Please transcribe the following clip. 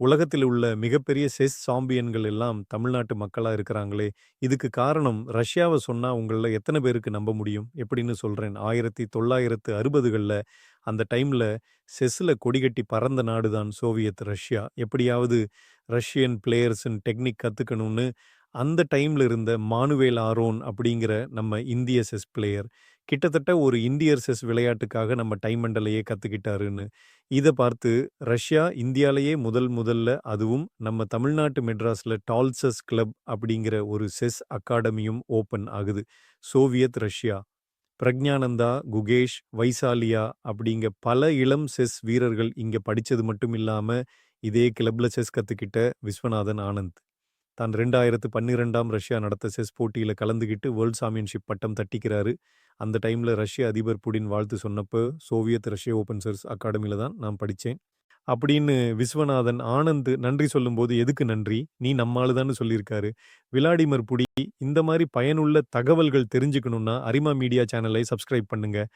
உலகத்தில் உள்ள மிகப்பெரிய செஸ் சாம்பியன்கள் எல்லாம் தமிழ்நாட்டு மக்களாக இருக்கிறாங்களே! இதுக்கு காரணம் ரஷ்யாவை சொன்னால் உங்களில் எத்தனை பேருக்கு நம்ப முடியும்? எப்படின்னு சொல்கிறேன் ஆயிரத்தி தொள்ளாயிரத்து அறுபதுகளில் அந்த டைமில் செஸ்ஸில் கொடிகட்டி பறந்த நாடு தான் சோவியத் ரஷ்யா. எப்படியாவது ரஷ்யன் பிளேயர்ஸின் டெக்னிக் கற்றுக்கணும்னு அந்த டைம்ல இருந்த மானுவேல் ஆரோன் அப்படிங்கிற நம்ம இந்திய செஸ் பிளேயர். கிட்டத்தட்ட ஒரு இந்தியர் செஸ் விளையாட்டுக்காக நம்ம டைமண்டலையே கற்றுக்கிட்டாருன்னு கத்துக்கிட்டாருன்னு. பார்த்து ரஷ்யா இந்தியாலேயே முதல் முதல்ல அதுவும் நம்ம தமிழ்நாட்டு மெட்ராஸ்ல டால்சஸ் கிளப் அப்படிங்கிற ஒரு செஸ் அகாடமியும் ஓப்பன் ஆகுது. Soviet Russia. பிரக்ஞானந்தா, குகேஷ், வைசாலியா அப்படிங்க பல இளம் செஸ் வீரர்கள் இங்க படிச்சது மட்டும் இல்லாம, இதே கிளப்ல செஸ் கத்துக்கிட்ட விஸ்வநாதன் ஆனந்த். தான் 2012ஆம் ரஷ்யா நடத்த செஸ் போட்டியில் கலந்துகிட்டு வேர்ல்ட் சாம்பியன்ஷிப் பட்டம் தட்டிக்கிறாரு. அந்த டைமில் ரஷ்ய அதிபர் புடின் வாழ்த்து சொன்னப்போ சோவியத் ரஷ்ய ஓப்பன் செஸ் அகாடமில தான் நான் படித்தேன் அப்படின்னு விஸ்வநாதன் ஆனந்த் நன்றி சொல்லும்போது, எதுக்கு நன்றி? நீ நம்மாளுதான்னு சொல்லியிருக்காரு. விளாடிமர் புடி இந்த மாதிரி பயனுள்ள தகவல்கள் தெரிஞ்சுக்கணுன்னா அரிமா மீடியா சேனலை சப்ஸ்கிரைப் பண்ணுங்கள்